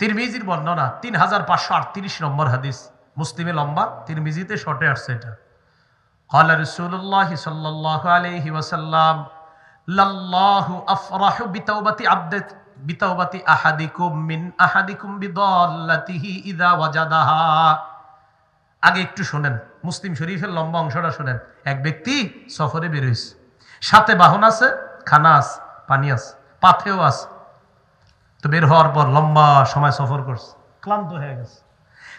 তিরমিজির বর্ণনা তিন হাজার পাঁচশো আটত্রিশ নম্বর হাদিস মুসলিমে লম্বা তিরমিজিতে শর্টে আসছে এটা قال رسول الله صلى الله عليه وسلم لله أفرح بتوبة عبد بتوبة أحدكم من أحدكم بضالته إذا وجدها আগে একটু শোনেন মুসলিম শরীফের লম্বা অংশটা শোনেন এক ব্যক্তি সফরে বেরোইছে সাথে বাহন আছে খানা আছে পানি আছে পাথেও আছে তো বের হওয়ার পর লম্বা সময় সফর করছে। ক্লান্ত হয়ে গেছে।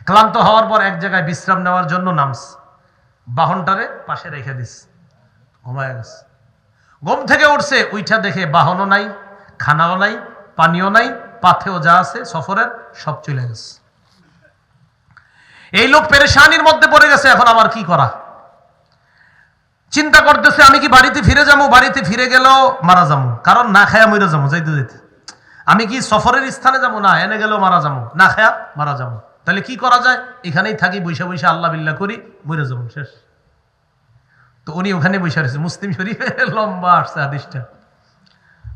ক্লান্ত হওয়ার পর এক জায়গায় বিশ্রাম নেওয়ার জন্য নামছে। বাহনটারে পাশে রেখে দিস ঘুমায় গেছে। ঘুম থেকে উঠছে, উইঠা দেখে বাহনও নাই, খানাও নাই, পানিও নাই, পাথেও যা আছে, সফরের সব চলে গেছে। এই লোক পেরেশানির মধ্যে পড়ে গেছে, এখন আমার কি করা? চিন্তা করতেছে, আমি কি বাড়িতে ফিরে যাব? বাড়িতে ফিরে গেলেও মারা যাব। কারণ না খায়া মরে যাব, যাইতে যাইতে। আমি কি সফরের স্থানে যাব? না, এনে গেলেও মারা যাব। না খায়া মারা যাব। তাহলে কি করা যায়? এখানেই থাকি বৈশা বৈশা আল্লাহ বিল্লাহ করি, মরে যাব, শেষ। তো উনি ওখানে বৈশা রয়েছে। মুসলিম শরীফে লম্বা আসছে আদিসটা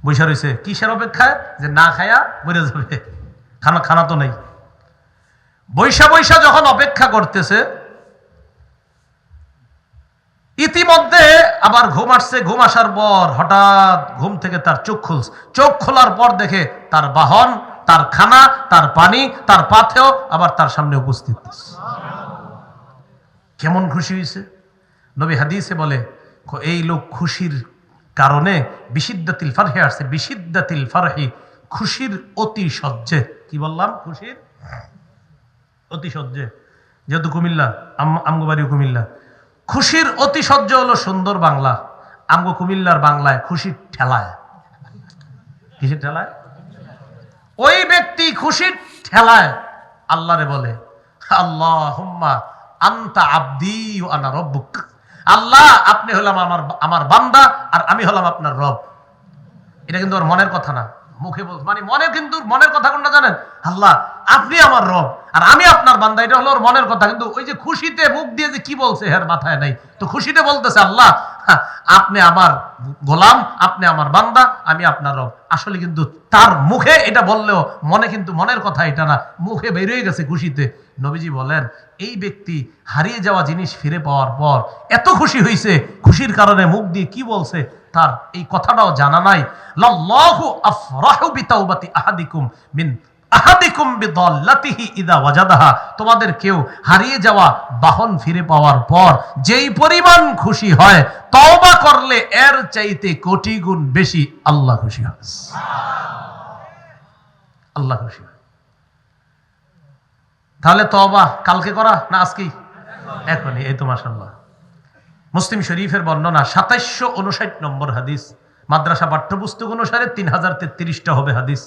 বৈশা রয়েছে। কিসের অপেক্ষায়? যে না খায়া মরে যাবে। খানা খানা তো নেই। বৈশা বৈশা যখন অপেক্ষা করতেছে ইতিমধ্যে আবার ঘুম আসছে, ঘুম আসার পর হঠাৎ ঘুম থেকে তার চোখ খুলছে। চোখ খোলার পর দেখে তার বাহন, তার খানা, তার পানি, তার পাথেও আবার তার সামনে উপস্থিত। কেমন খুশি হয়েছে? নবী হাদিসে বলে এই লোক খুশির কারণে বিশিদ্দাতিল ফারহে আসছে। বিশিদ্দাতিল ফারহি খুশির অতি সহ্যে। কি বললাম? খুশির অতি সহ্যে। যেহেতু কুমিল্লা, আম- আমগো বাড়ি কুমিল্লা। খুশির অতি সহ্য হলো সুন্দর বাংলা। আমগো কুমিল্লার বাংলায় খুশির ঠেলায়। কিসের ঠেলায়? ওই ব্যক্তি খুশির ঠেলায়, আল্লাহরে বলে আল্লাহ আন্তা আব্দি আনা রব্বুক। আল্লাহ, আপনি হলাম আমার আমার বান্দা আর আমি হলাম আপনার রব। এটা কিন্তু ওর মনের কথা না। মুখে বল মানে মনে কিন্তু মনের কথা কোনটা জানেন? আল্লাহ আপনি আমার রব, আর আমি আপনার বান্দা, এটা হলো ওর মনের কথা। কিন্তু ওই যে খুশিতে মুখ দিয়ে যে কি বলছে, হের মাথায় নাই। তো খুশিতে বলতেছে, আল্লাহ আপনি আমার গোলাম, আপনি আমার বান্দা, আমি আপনার রব। আসলে কিন্তু তার মুখে এটা বললেও মনে কিন্তু মনের কথা এটা না। মুখে বেরিয়ে গেছে খুশিতে। নবীজি বলেন, এই ব্যক্তি হারিয়ে যাওয়া জিনিস ফিরে পাওয়ার পর এত খুশি হয়েছে খুশির কারণে মুখ দিয়ে কি বলছে, তার এই কথাটাও জানা নাই। লাল্লাহু আফরাহু বিতাওবাতি আহাদিকুম মিন তোমাদের কেউ হারিয়ে যাওয়া বাহন ফিরে পাওয়ার পর যেই পরিমাণ খুশি হয়, তওবা করলে এর চাইতে কোটি গুণ বেশি আল্লাহ খুশি হয়। আল্লাহ খুশি তাহলে তওবা কালকে করা না আজকেই? এখনই, এই তো মাশাল্লাহ মুসলিম শরীফের বর্ণনা সাতাইশশো উনষাট নম্বর হাদিস। মাদ্রাসা পাঠ্যপুস্তক অনুসারে তিন হাজার তেত্রিশটা হবে হাদিস।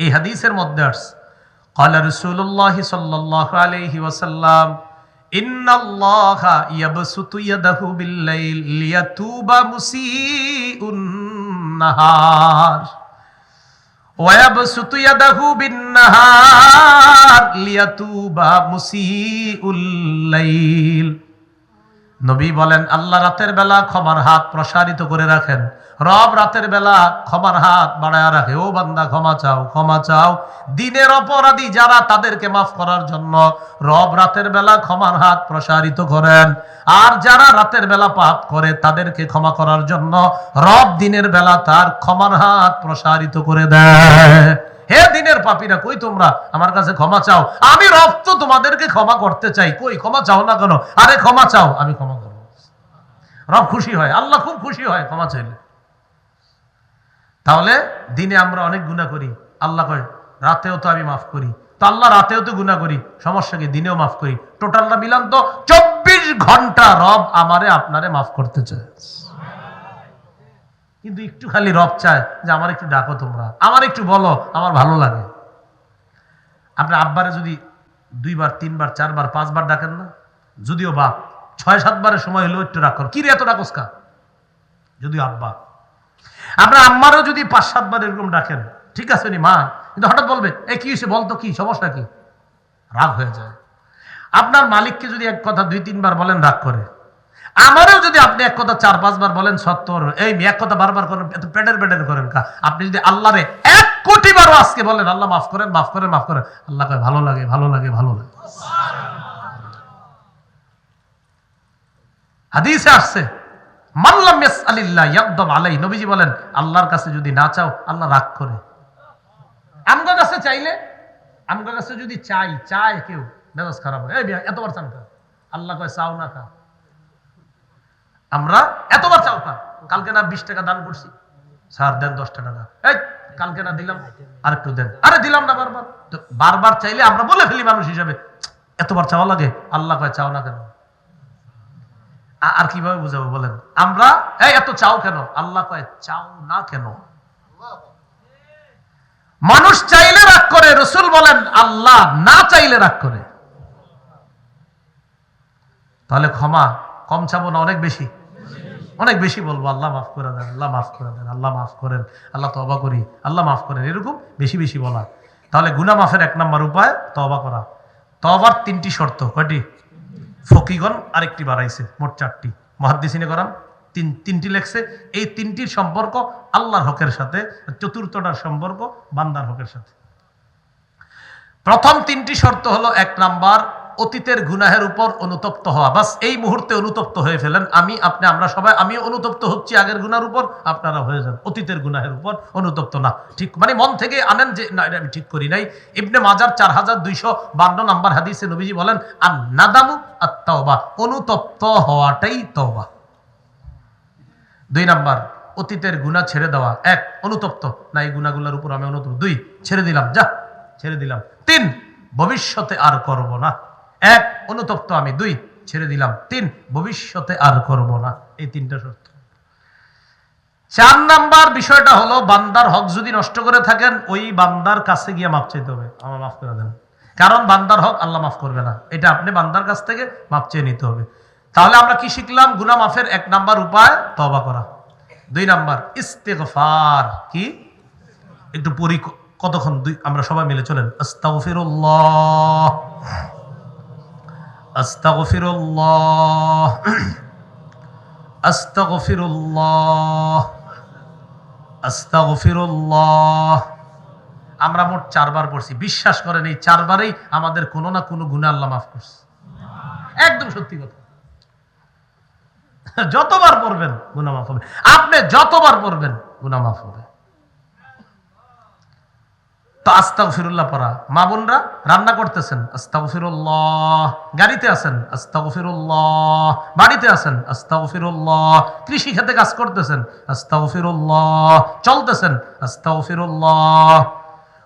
এই হাদিসের মধ্যে আস قال رسول الله صلى الله عليه وسلم إن الله يبسط يده بالليل ليتوب مسيء النهار ويبسط يده بالنهار ليتوب مسيء الليل নবী বলেন, আল্লাহ রাতের বেলা ক্ষমার হাত প্রসারিত করে রাখেন। রব রাতের বেলা ক্ষমার হাত বাড়ায় রাখে। ও বান্দা, ক্ষমা চাও ক্ষমা চাও। দিনের অপরাধী যারা তাদেরকে মাফ করার জন্য রব রাতের বেলা ক্ষমার হাত প্রসারিত করেন। আর যারা রাতের বেলা পাপ করে তাদেরকে ক্ষমা করার জন্য রব দিনের বেলা তার ক্ষমার হাত প্রসারিত করে দেয়। হে দিনের পাপীরা, কই তোমরা? আমার কাছে ক্ষমা চাও। আমি রব তো তোমাদেরকে ক্ষমা করতে চাই। কই, ক্ষমা চাও না কেন? আরে, ক্ষমা চাও। আমি ক্ষমা করব। রব খুশি হয়। আল্লাহ খুব খুশি হয় ক্ষমা চাইলে। তাহলে দিনে আমরা অনেক গুণা করি। আল্লাহ কয়, রাতেও তো আমি মাফ করি। তো আল্লাহ রাতেও তো গুণা করি। সমস্যা কি? দিনেও মাফ করি। টোটালটা মিলান তো চব্বিশ ঘণ্টা রব আমারে, আপনারে মাফ করতে চায়। কিন্তু একটু খালি রব চায় যে, আমার একটু ডাকো তোমরা। আমার একটু বলো, আমার ভালো লাগে। আপনার আব্বারে যদি দুইবার, তিনবার, চারবার, পাঁচবার ডাকেন না? যদিও বাপ ছয় সাতবারের সময় হলেও একটু রাখ কি রে, এত ডাকস কা? যদিও আব্বা। আপনার আম্মারও যদি পাঁচ, সাতবার এরকম ডাকেন, ঠিক আছে নি, মা। কিন্তু হঠাৎ বলবে, এ, কি হয়েছে? বলতো কি? সমস্যা কি? রাগ হয়ে যায়। আপনার মালিককে যদি এক কথা দুই, তিনবার বলেন, রাগ করে। আমারও যদি আপনি এক কথা চার, পাঁচবার বলেন, সত্তর, এই এক কথা বারবার করেন, এত পেটের পেটের করেন কা। আপনি যদি আল্লাহরে এক কোটি বারো আজকে বলেন, আল্লাহ মাফ করেন মাফ করেন মাফ করেন, আল্লাহ কয়, ভালো লাগে ভালো লাগে ভালো লাগে। হাদিসে আসছে মাল্লাম আলিল্লাহ ইয়াকদম আলাই নবীজি বলেন, আল্লাহর কাছে যদি না চাও, আল্লাহ রাগ করে। আমগা কাছে চাইলে, আমগা কাছে যদি চাই, চায় কেউ, মেজাজ খারাপ হয়, এই এতবার চান খা আল্লাহ কয়, চাও না খা আমরা এতবার চাও খা কালকে না বিশ টাকা দান করছি। স্যার, দেন দশ টাকা দান। এই, কালকে না দিলাম আর একটু দেন। আরে, দিলাম না বারবার। তো বারবার চাইলে আমরা বলে ফেলি মানুষ হিসাবে, এতবার চাওয়া লাগে? আল্লাহ কয়, চাও না কেন? আর কীভাবে বুঝাবো বলেন? আমরা, এই, এত চাও কেন? আল্লাহ কয়, চাও না কেন? মানুষ চাইলে রাগ করে, রসুল বলেন, আল্লাহ না চাইলে রাগ করে। তাহলে ক্ষমা কম চাবো না, অনেক বেশি? অনেক বেশি বলব, আল্লাহ মাফ করে দেন, আল্লাহ মাফ করে দেন, আল্লাহ মাফ করেন, আল্লাহ তবা করি, আল্লাহ মাফ করেন, এরকম বেশি বেশি বলা। তাহলে গুনা মাফের এক নম্বর উপায় তবা করা। তবার তিনটি শর্ত, কয়টি? ফকিগণ আরেকটি বাড়াইছে, মোট চারটি। মহাদ্দিসিনে করাম তিন, তিনটি লেখছে। এই তিনটির সম্পর্ক আল্লাহর হকের সাথে, চতুর্থটার সম্পর্ক বান্দার হকের সাথে। প্রথম তিনটি শর্ত হলো এক নাম্বার অতীতের গুনাহের উপর অনুতপ্ত হওয়া। বাস এই মুহূর্তে অনুতপ্ত হয়ে ফেলেন। আমি, আপনি, আমরা সবাই আমি অনুতপ্ত হচ্ছি আগের গুনার উপর, আপনারা হয়ে যান। অতীতের গুনাহের উপর অনুতপ্ত না। ঠিক মানে মন থেকে আনেন যে, না আমি ঠিক করি নাই। ইবনে মাজার চার হাজার দুইশো বান্ন নাম্বার হাদিসে নবীজি বলেন আর নাদামু আর তওবা অনুতপ্ত হওয়াটাই তওবা। দুই নাম্বার, অতীতের গুণা ছেড়ে দেওয়া। এক, অনুতপ্ত। না, এই গুণাগুলোর উপর আমি অনুতপ্ত। দুই, ছেড়ে দিলাম। যা, ছেড়ে দিলাম। তিন, ভবিষ্যতে আর করব না। এক, অনুতপ্ত আমি। দুই, ছেড়ে দিলাম। তিন, ভবিষ্যতে আর করব না। এই তিনটা শর্ত। চার নাম্বার বিষয়টা হলো, বান্দার হক যদি নষ্ট করে থাকেন, ওই বান্দার কাছে গিয়ে মাপ চাইতে হবে। আমার মাফ করে দেন। কারণ বান্দার হক আল্লাহ মাফ করবে না। এটা আপনি বান্দার কাছ থেকে মাপ চেয়ে নিতে হবে। তাহলে আমরা কি শিখলাম? গুনা মাফের এক নাম্বার উপায় তবা করা। দুই নাম্বার, ইস্তেগফার। কি? একটু পরি কতক্ষণ দুই আমরা সবাই মিলে চলেন। আস্তাগফিরুল্লাহ। আস্তাগফিরুল্লাহ। আস্তাগফিরুল্লাহ। আস্তাগফিরুল্লাহ। আমরা মোট চারবার পড়ছি। বিশ্বাস করেন, এই চারবারেই আমাদের কোনো না কোনো গুণা আল্লাহ মাফ করছে। একদম সত্যি কথা। যতবার পড়বেন গুণা মাফ হবে। আপনি যতবার পড়বেন গুণা মাফ হবে। তো আস্তাগ ফিরুল্লাহ পড়া। মা বোনরা রান্না করতেছেন। আস্তাগ ফিরুল্লাহ গাড়িতে আছেন। আস্তাগ ফিরুল্লাহ বাড়িতে আছেন। আস্তাগ ফিরুল্লাহ কৃষি খেতে কাজ করতেছেন। আস্তাগ ফিরুল্লাহ চলতেছেন। আস্তাগ ফিরুল্লাহ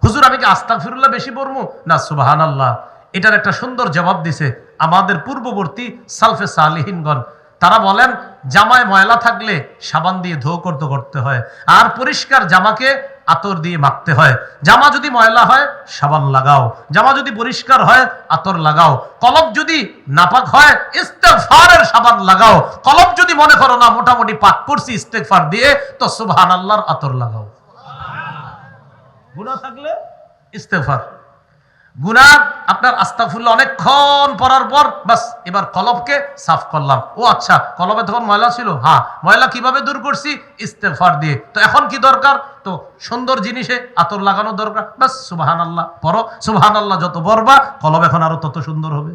হুজুর, আমি কি আস্তাগ ফিরুল্লাহ বেশি পড়ব? না সুবাহান আল্লাহ এটার একটা সুন্দর জবাব দিছে আমাদের পূর্ববর্তী সালফে সালিহিনগণ। তারা বলেন, জামায় ময়লা থাকলে সাবান দিয়ে ধো করতে করতে হয়। আর পরিষ্কার জামাকে আতর দিয়ে মাখতে হয়। জামা যদি ময়লা হয় সাবান লাগাও। জামা যদি পরিষ্কার হয় আতর লাগাও। কলব যদি নাপাক হয় ইস্তেগফারের সাবান লাগাও। কলব যদি মনে করো না মোটামুটি পাক করছি ইস্তেগফার দিয়ে তো সুবহানাল্লাহর আতর লাগাও। গুনাহ থাকলে? ইস্তেগফার। গুনাহ আপনার আস্তাগফিরুল্লাহ অনেকক্ষণ পড়ার পর, বাস, এবার কলবকে সাফ করলাম। ও আচ্ছা কলবে তখন ময়লা ছিল? হ্যাঁ ময়লা কীভাবে দূর করছি? ইস্তেগফার দিয়ে। তো এখন কি দরকার? তো সুন্দর জিনিসে আতর লাগানো দরকার। বাস, সুবহানাল্লাহ, পড়ো। সুবহানাল্লাহ, যত পড়বা, কলব এখন আরও তত সুন্দর হবে।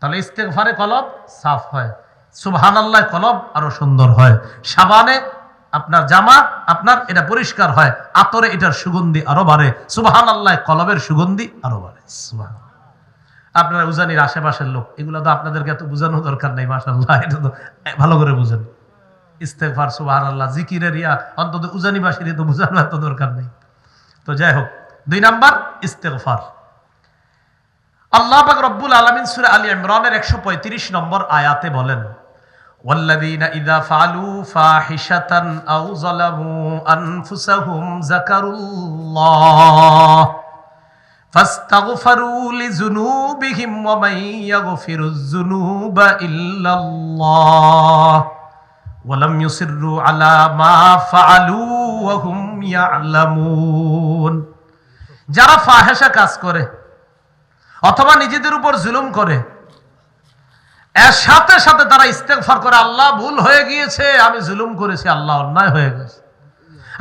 তাহলে ইস্তেগফারে কলব সাফ হয়। সুবাহান আল্লাহ কলব আরও সুন্দর হয়। সাবানে আপনার জামা, আপনার এটা পরিষ্কার হয়, আতরে এটার সুগন্ধি আরও বাড়ে। সুবাহান আল্লাহ কলবের সুগন্ধি আরও বাড়ে। সুবহান আপনারা উজানির আশেপাশের লোক, এগুলো তো আপনাদেরকে এত বোঝানো দরকার নেই মাসাল্লাহ এটা তো ভালো করে বুঝেন। ইস্তেফার সুবাহান আল্লাহ জিকিরের ইয়া, অন্তত উজানিবাসীর তো বোঝানো এত দরকার নেই। তো যাই হোক, দুই নাম্বার ইস্তেফার আল্লাহ পাক রব্বুল আলমিন সুরে আলী ইমরানের একশো পঁয়ত্রিশ নম্বর আয়াতে বলেন والذين إذا فعلوا فاحشة أو ظلموا أنفسهم ذكروا الله فاستغفروا لذنوبهم ومن يغفر الذنوب إلا الله ولم يصروا على ما فعلوا وهم يعلمون যারা ফাহেসা কাজ করে অথবা নিজেদের উপর জুলুম করে এর সাথে সাথে তারা ইস্তেগফার করে, আল্লাহ ভুল হয়ে গিয়েছে, আমি জুলুম করেছি, আল্লাহ অন্যায় হয়ে গেছে।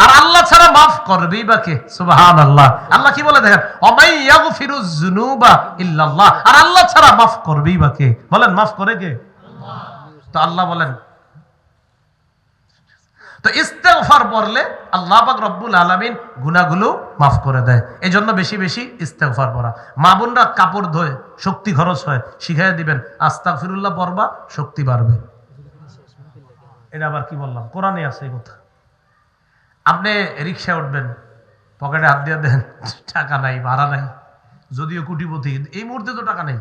আর আল্লাহ ছাড়া মাফ করবেই বা কে? সুবাহান আল্লাহ আল্লাহ কি বলে দেখেন? অমাই ইয়াগফিরু যুনুবা ইল্লাল্লাহ। আর আল্লাহ ছাড়া মাফ করবেই বা কে? বলেন, মাফ করে কে? তো আল্লাহ বলেন তো ইস্তেগফার পড়লে আল্লাহ পাক রব্বুল আলামিন গুনাহগুলো মাফ করে দেয়। এই জন্য বেশি বেশি ইস্তেগফার পড়া। মা বোনরা কাপড় ধোয়, শক্তি খরচ হয় শিখাই দিবেন, আস্তাগফিরুল্লাহ পড়বা, শক্তি বাড়বে। এটা আবার কি বললাম? কোরআনে আছে এই কথা। আপনি রিক্সা উঠবেন, পকেটে হাত দিয়ে দেন, টাকা নাই, ভাড়া নাই, যদিও কুটিপতি এই মুহূর্তে তো টাকা নেই,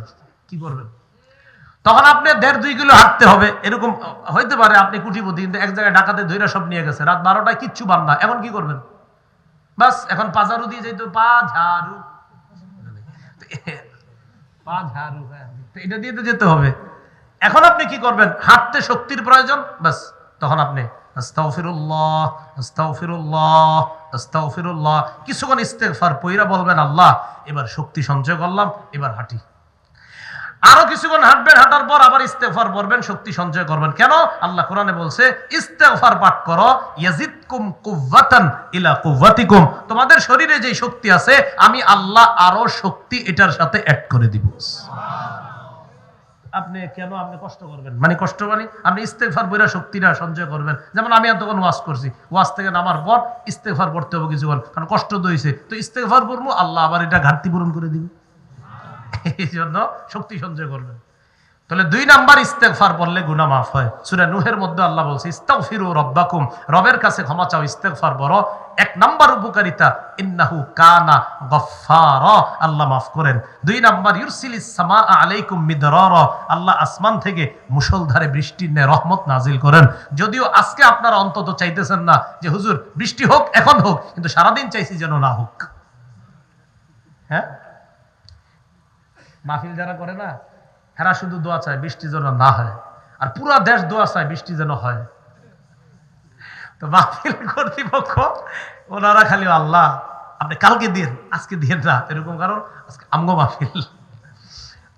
কি করবেন? তখন আপনি দেড় দুই কিলো হাঁটতে হবে। এরকম হইতে পারে আপনি কুটিপতি, কিন্তু এক জায়গায় ঢাকাতে ধৈরা সব নিয়ে গেছে। রাত বারোটায় কিচ্ছু পান না। এখন কি করবেন? বাস, এখন পাজারু দিয়ে যাইতো পা ঝাড়ু। পা ঝাড়ু হ্যাঁ। এটা দিয়ে তো যেতে হবে। এখন আপনি কি করবেন? হাঁটতে শক্তির প্রয়োজন, বাস। তখন আপনি আস্তাগফিরুল্লাহ আস্তাগফিরুল্লাহ আস্তাগফিরুল্লাহ। কিছুক্ষণ ইস্তেগফার পইরা বলবেন, আল্লাহ, এবার শক্তি সঞ্চয় করলাম, এবার হাঁটি। আরও কিছুক্ষণ হাঁটবেন, হাঁটার পর আবার ইস্তেগফার পড়বেন, শক্তি সঞ্চয় করবেন। কেন? আল্লাহ কোরআনে বলছে, ইস্তেগফার পাঠ করো, ইয়াজিদকুম কুওয়াতান ইলা কুওয়াতিকুম। তোমাদের শরীরে যে শক্তি আছে, আমি আল্লাহ আরও শক্তি এটার সাথে অ্যাড করে দিব। আপনি কেন আপনি কষ্ট করবেন? মানে কষ্ট মানে আপনি ইস্তেগফার বইরা শক্তিটা সঞ্চয় করবেন। যেমন আমি এতক্ষণ ওয়াজ করছি, ওয়াজ থেকে নামার পর ইস্তেগফার পড়তে হবে কিছুক্ষণ, কারণ কষ্ট হয়েছে তো ইস্তেগফার করব আল্লাহ আবার এটা ঘাটতি পূরণ করে দিবে। এই জন্য শক্তি সঞ্চয় করবেন তাহলে দুই নাম্বার ইস্তেগফার পড়লে গুনাহ মাফ হয়। সূরা নূহের মধ্যে আল্লাহ বলছে, ইস্তাগফিরু রাব্বাকুম। রবের কাছে ক্ষমা চাও, ইস্তেগফার বড় এক নাম্বার উপকারিতা, ইন্নাহু কানা গফফারা। আল্লাহ মাফ করেন। দুই নাম্বার ইউরসিলিস সামা আলাইকুম মিদরারা। আল্লাহ আসমান থেকে মুষলধারে বৃষ্টির ন্যায় রহমত নাজিল করেন। যদিও আজকে আপনারা অন্তত চাইতেছেন না যে, হুজুর, বৃষ্টি হোক, এখন হোক, কিন্তু সারাদিন চাইছি যেন না হোক। হ্যাঁ? মাহফিল যারা করে না, হেরা শুধু দোয়া চায়, বৃষ্টি যেন না হয়। আর পুরা দেশ দোয়া চায়, বৃষ্টি যেন হয়। তো মাহফিল কর্তৃপক্ষ, ওনারা খালি, আল্লাহ, আপনি কালকে দিন আজকে দিন না। এরকম কারণ, আজকে আমগো মাহফিল।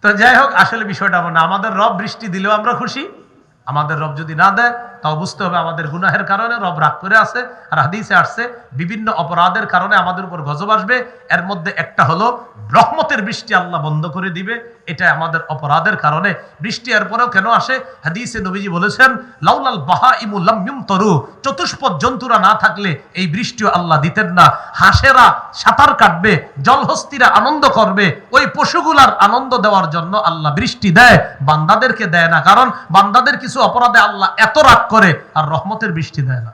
তো যাই হোক, আসলে বিষয়টা না। আমাদের রব বৃষ্টি দিলেও আমরা খুশি, আমাদের রব যদি না দেয় তাও বুঝতে হবে আমাদের গুনাহের কারণে, রব রাগ করে আছে, আর হাদিসে আসছে, বিভিন্ন অপরাধের কারণে আমাদের উপর গজব আসবে, এর মধ্যে একটা হলো রহমতের বৃষ্টি আল্লাহ বন্ধ করে দিবে এটা আমাদের অপরাধের কারণে বৃষ্টি এরপরেও কেন আসে? হাদিসে নবীজি বলেছেন, লাউলাল বাহা ইমু লাম্যুম তরু চতুষ্পদ জন্তুরা না থাকলে এই বৃষ্টিও আল্লাহ দিতেন না। হাঁসেরা সাঁতার কাটবে, জলহস্তিরা আনন্দ করবে, ওই পশুগুলার আনন্দ দেওয়ার জন্য আল্লাহ বৃষ্টি দেয়। বান্দাদেরকে দেয় না, কারণ বান্দাদের কিছু অপরাধে আল্লাহ এত রাগ করে, আর রহমতের বৃষ্টি দেয় না।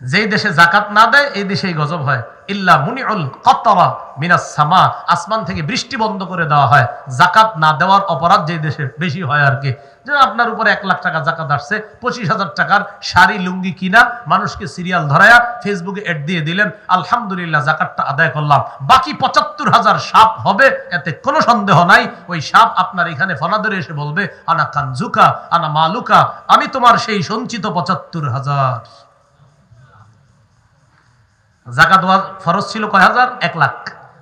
যেই দেশে জাকাত না দেয়, এই দেশেই গজব হয়। ইল্লা মুনিউল কতরা মিনাস সামা, আসমান থেকে বৃষ্টি বন্ধ করে দেওয়া হয়। জাকাত না দেওয়ার অপরাধ যেই দেশে বেশি হয় আর কি। যে আপনার উপরে এক লাখ টাকা জাকাত আসছে, পঁচিশ হাজার টাকার শাড়ি, লুঙ্গি কিনা, মানুষকে সিরিয়াল ধরায়া ফেসবুকে এড দিয়ে দিলেন, আলহামদুলিল্লাহ জাকাতটা আদায় করলাম। বাকি পঁচাত্তর হাজার সাপ হবে, এতে কোনো সন্দেহ নাই। ওই সাপ আপনার এখানে ফনাদরে এসে বলবে, আনা কানজুকা, আনা মালুকা, আমি তোমার সেই সঞ্চিত পঁচাত্তর হাজার। জাকাত ফরজ ছিল কয় হাজার? এক লাখ।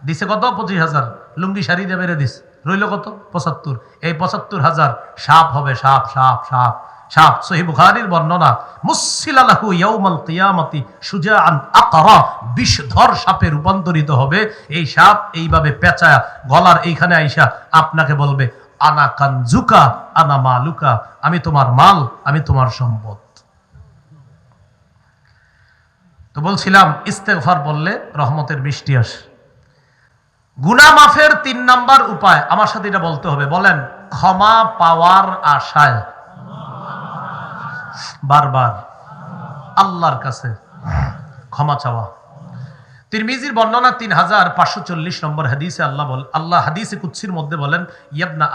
দিছে কত? পঁচিশ হাজার। লুঙ্গি শাড়ি দিয়ে বেড়ে দিস রইল কত? পঁচাত্তর। এই পঁচাত্তর হাজার সাপ হবে সাপ সাপ সাপ সাপ সহি বুখারীর বর্ণনা মুসিলালাহু ইয়াউমাল কিয়ামতি সুজাআন আকরা বিষধর সাপে রূপান্তরিত হবে। এই সাপ এইভাবে পেঁচায়া, গলার এইখানে আইসা আপনাকে বলবে, আনা কানজুকা, আনা মালুকা, আমি তোমার মাল, আমি তোমার সম্পদ। তো বলছিলাম ইস্তেফার বললে রহমতের বৃষ্টি আসে। গুনা মাফের তিন নাম্বার উপায়, আমার সাথে এটা বলতে হবে। বলেন, ক্ষমা পাওয়ার আশায়। বারবার। আল্লাহর কাছে ক্ষমা চাওয়া। তিরমিজির বর্ণনা তিন হাজার পাঁচশো চল্লিশ নম্বর হাদিসে আল্লাহ বল আল্লাহ হাদিসে কুৎসির মধ্যে বলেন, ইয়াবনা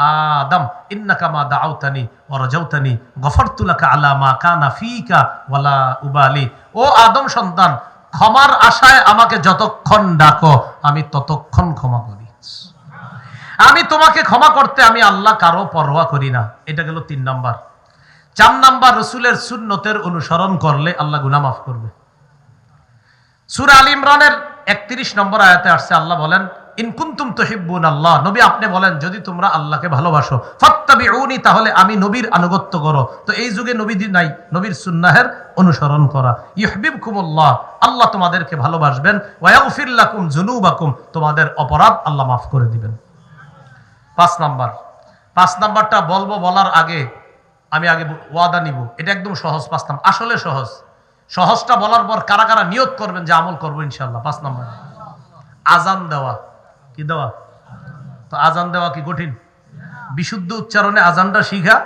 আদম, ইন্নাকা মা দাউতানি ও রাজাউতানি গফরতুলাকা আলা মা কানা ফিকা ওয়ালা উবালি। ও আদম সন্তান, ক্ষমার আশায় আমাকে যতক্ষণ ডাকো, আমি ততক্ষণ ক্ষমা করি। আমি তোমাকে ক্ষমা করতে আমি আল্লাহ কারও পরোয়া করি না। এটা গেল তিন নাম্বার। চার নাম্বার, রসুলের সুন্নতের অনুসরণ করলে আল্লাহ গুনা মাফ করবে। সুরা আল ইমরানের একত্রিশ নম্বর আয়াতে আসছে, আল্লাহ বলেন ইনকুন্তুম তহিব্বুন আল্লাহ নবী আপনি বলেন, যদি তোমরা আল্লাহকে ভালোবাসো, ফাত্তাবিউনি, তাহলে আমি নবীর আনুগত্য করো। তো এই যুগে নবী নাই, নবীর সুন্নাহের অনুসরণ করা। ইহবিবকুমুল্লাহ আল্লাহ তোমাদেরকে ভালোবাসবেন, ওয়াগফির লাকুম জুনুবাকুম তোমাদের অপরাধ আল্লাহ মাফ করে দিবেন। পাঁচ নাম্বার, পাঁচ নাম্বারটা বলব বলার আগে আমি আগে ওয়াদা নিব। এটা একদম সহজ পাঁচ নাম্বার, আসলে সহজ। সহজটা বলার পর কারা কারা নিয়োগ করবেন যে আমল করব ইনশাল্লাহ পাঁচ নাম্বার। আজান দেওয়া। কি দেওয়া? তো আজান দেওয়া কি কঠিন? বিশুদ্ধ উচ্চারণে আজানটা শিখা,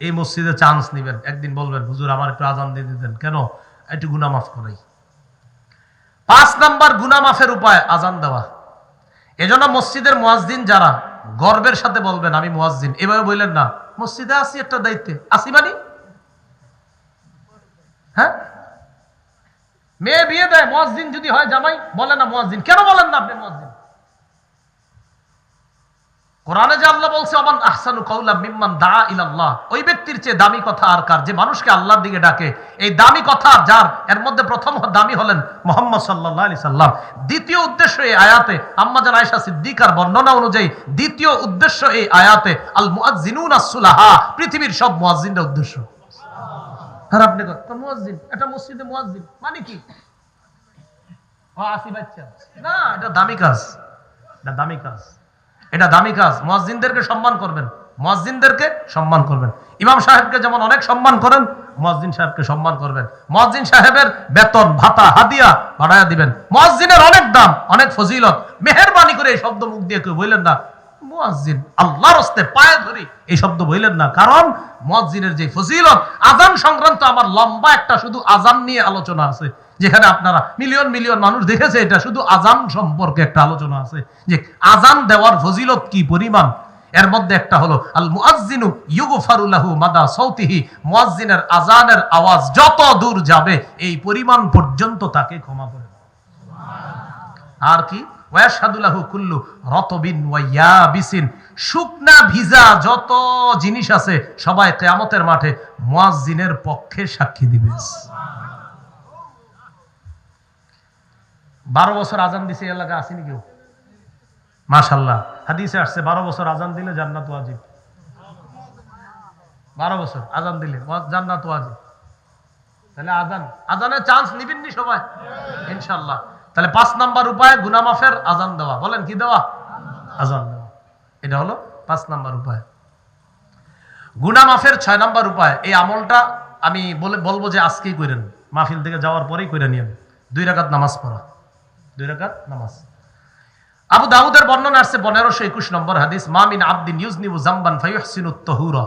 এই মসজিদে চান্স নিবেন। একদিন বলবেন, হুজুর, আমার একটু আজান দিয়ে দিতেন। কেন? একটু গুনা মাফ করাই। পাঁচ নাম্বার গুনা মাফের উপায়, আজান দেওয়া। এজন্য মসজিদের মুয়াজ্জিন যারা, গর্বের সাথে বলবেন, আমি মুয়াজ্জিন। এভাবে বললেন না। মসজিদে আসি একটা দায়িত্বে। আসি মানে? হ্যাঁ? মেয়ে বিয়ে দেয়, মুয়াজ্জিন যদি হয় জামাই, বলে না মুয়াজ্জিন। কেন বলেন না আপনি মুয়াজ্জিন? কোরআনে যে আল্লাহ বলছে আহসানু কাউলা মিম্মান দা ইলাল্লাহ ওই ব্যক্তির চেয়ে দামি কথা আর কার? যে মানুষকে আল্লাহর দিকে ডাকে, এই দামি কথা যার, এর মধ্যে প্রথম দামি হলেন মোহাম্মদ সাল্লাল্লাহু আলাইহি সাল্লাম। দ্বিতীয় উদ্দেশ্য এই আয়াতে, আম্মা জান আয়েশা সিদ্দিকার বর্ণনা অনুযায়ী, দ্বিতীয় উদ্দেশ্য এই আয়াতে, আল মুআজ্জিনুন আস-সুলাহা পৃথিবীর সব মুয়াজ্জিনদের উদ্দেশ্য। তো। মুয়াজ্জিন, এটা মসজিদে মানে কি? আসি বাচ্চা। না, এটা দামি কাজ। এটা দামি কাজ। এটা দামি কাজ। সম্মান করবেন। সম্মান করবেন। ইমাম সাহেবকে যেমন অনেক সম্মান করেন, মুয়াজ্জিন সাহেবকে সম্মান করবেন। মুয়াজ্জিন সাহেবের বেতন, ভাতা, হাদিয়া বাড়ায়া দিবেন। মুয়াজ্জিনের অনেক দাম, অনেক ফজিলত। মেহেরবানি করে এই শব্দ মুখ দিয়ে কেউ বললেন না মুয়াজ্জিন, আল্লাহর হস্তে পায়ে ধরি। এই শব্দ না, কারণ মুয়াজ্জিনের যে ফজিলত আজান সংক্রান্ত আমার লম্বা একটা শুধু আজান নিয়ে আলোচনা আছে, যেখানে আপনারা মিলিয়ন মিলিয়ন মানুষ দেখেছে, এটা শুধু আজান সম্পর্কে একটা আলোচনা আছে, যে আজান দেওয়ার ফজিলত কি পরিমাণ? এর মধ্যে একটা হলো, আল মুআজ্জিনু মাদা সাউতিহি মুআজ্জিনের আজানের আওয়াজ যত দূর যাবে, এই পরিমাণ পর্যন্ত তাকে ক্ষমা করে আর কি? ওয়াশহাদুলাহু কুল্লু রতবিন ওয়া শুকনা ভিজা যত জিনিস আছে, সবাই কিয়ামতের মাঠে মুয়াজ্জিনের পক্ষে সাক্ষী দিবে। বারো বছর আজান দিছে এলাকা আসেনি কেউ? মাশাল্লাহ হাদিসে আসছে, বারো বছর আজান দিলে জান্নাত ওয়াজিব। বারো বছর আজান দিলে জান্নাত ওয়াজিব। তাহলে আজান আজানের চান্স নিবেননি সবাই? ইনশাল্লাহ তাহলে পাঁচ নাম্বার উপায় গুনামাফের আজান দেওয়া। বলেন, কি দেওয়া? আজান দেওয়া। এটা হলো পাঁচ নাম্বার উপায়। গুনামাফের ছয় নাম্বার উপায়, এই আমলটা আমি বলে বলব যে আজকেই করেন মাহফিল থেকে যাওয়ার পরেই করে নিয়েন। দুই রাকাত নামাজ পড়া। দুই রাকাত নামাজ। আবু দাউদের বর্ণনা আসছে পনেরোশো একুশ নম্বর হাদিস মামিন আব্দিন ইউজনিবু জাম্বান ফাইহসিনু তহুরা।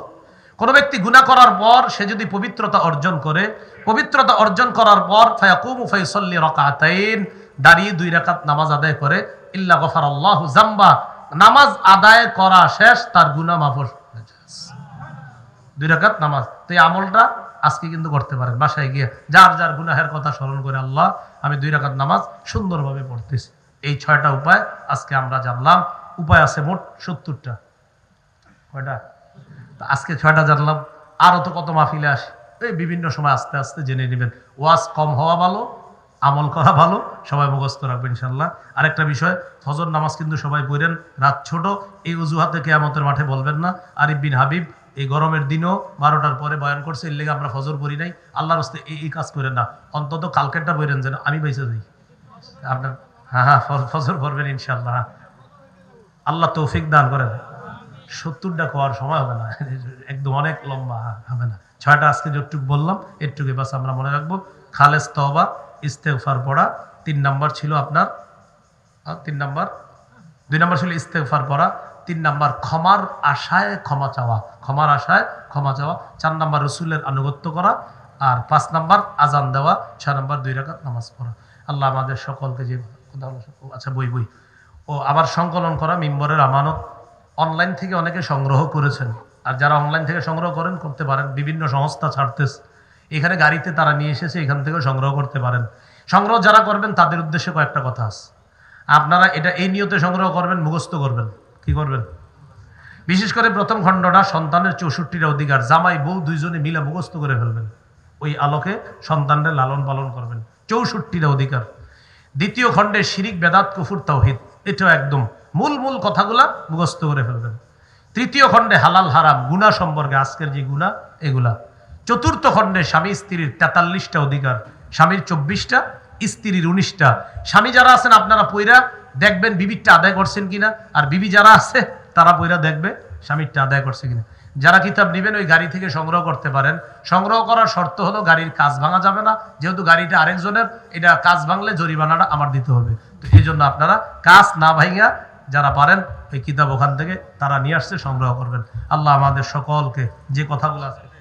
কোন ব্যক্তি গুনাহ করার পর সে যদি পবিত্রতা অর্জন করে, পবিত্রতা অর্জন করার পর ফায়াকুমু ফায়ুসাল্লি রাকাতাইন। দাঁড়িয়ে দুই রাকাত নামাজ আদায় করে, ইল্লা গফারাল্লাহু জাম্বা নামাজ আদায় করা শেষ, তার গুনাহ মাফ দুই রাকাত নামাজ। তো এই আমলটা আজকে কিন্তু করতে পারেন। বাসায় গিয়ে যার যার গুনাহের কথা স্মরণ করে, আল্লাহ, আমি দুই রাকাত নামাজ সুন্দরভাবে পড়তেছি। এই ছয়টা উপায় আজকে আমরা জানলাম। উপায় আছে মোট সত্তরটা। কয়টা? আজকে ছয়টা জানলাম। আরও তো কত মাহফিলে আসে? এই বিভিন্ন সময় আস্তে আস্তে জেনে নেবেন। ওয়াজ কম হওয়া ভালো আমল করা ভালো, সবাই মুখস্থ রাখবেন ইনশাল্লাহ আরেকটা বিষয়, ফজর নামাজ কিন্তু সবাই পড়েন, রাত ছোট, এই অজুহাতে কেয়ামতের মাঠে বলবেন না। আরিফ বিন হাবিব, এই গরমের দিনও বারোটার পরে বয়ান করছে, এর লেগে আমরা ফজর পড়ি নাই। আল্লাহর হস্তে এই এই কাজ করেন না। অন্তত কালকেরটা বইরেন যেন, আমি বেঁচে যাই আপনার হ্যাঁ হ্যাঁ ফজর পড়বেন ইনশাল্লাহ আল্লাহ তৌফিক দান করেন। সত্তরটা খাওয়ার সময় হবে না, একদম অনেক লম্বা হবে না। ছয়টা আজকে যতটুকু বললাম এরটুকু বাস আমরা মনে রাখব। খালেজ তবা ইস্তেফার পড়া, তিন নাম্বার ছিল আপনার তিন নাম্বার, দুই নাম্বার ছিল ইস্তেফার পড়া, তিন নাম্বার ক্ষমার আশায় ক্ষমা চাওয়া, ক্ষমার আশায় ক্ষমা চাওয়া, চার নাম্বার রসুলের আনুগত্য করা, আর পাঁচ নাম্বার আজান দেওয়া, ছয় নাম্বার দুই রাকাত নামাজ পড়া। আল্লাহ আমাদের সকলকে যে আচ্ছা বই বই। ও আবার সংকলন করা মিম্বরের আমানত। অনলাইন থেকে অনেকে সংগ্রহ করেছেন, আর যারা অনলাইন থেকে সংগ্রহ করেন, করতে পারেন। বিভিন্ন সংস্থা ছাড়তেছে। এখানে গাড়িতে তারা নিয়ে এসেছে, এখান থেকেও সংগ্রহ করতে পারেন। সংগ্রহ যারা করবেন, তাদের উদ্দেশ্যে কয়েকটা কথা আছে। আপনারা এটা, এই নিয়তে সংগ্রহ করবেন, মুখস্থ করবেন। কি করবেন? বিশেষ করে প্রথম খণ্ডটা, সন্তানের চৌষট্টিটা অধিকার। জামাই, বউ দুইজনে মিলে মুখস্থ করে ফেলবেন। ওই আলোকে সন্তানদের লালন পালন করবেন। চৌষট্টিটা অধিকার। দ্বিতীয় খণ্ডে শিরিক, বেদাত, কুফুর, তাওহিদ। এটাও একদম মূল মূল কথাগুলা মুখস্থ করে ফেলবেন। তৃতীয় খণ্ডে হালাল, হারাম গুণা সম্পর্কে আজকের যে গুণা এগুলা। চতুর্থ খণ্ডে স্বামী স্ত্রীর তেতাল্লিশটা অধিকার, স্বামীর চব্বিশটা, স্ত্রীর উনিশটা। স্বামী যারা আছেন, আপনারা পইরা দেখবেন বিবিরটা আদায় করছেন কিনা, আর বিবি যারা আছে, তারা পইরা দেখবে স্বামীরটা আদায় করছে কিনা। যারা কিতাব নেবেন, ওই গাড়ি থেকে সংগ্রহ করতে পারেন। সংগ্রহ করার শর্ত হলো, গাড়ির কাজ ভাঙা যাবে না। যেহেতু গাড়িটা আরেকজনের, এটা কাজ ভাঙলে জরিমানাটা আমার দিতে হবে। তো এই জন্য আপনারা কাজ না ভাঙা যারা পারেন, ওই কিতাব ওখান থেকে তারা নিয়ে আসছে, সংগ্রহ করবেন। আল্লাহ আমাদের সকলকে যে কথাগুলো আছে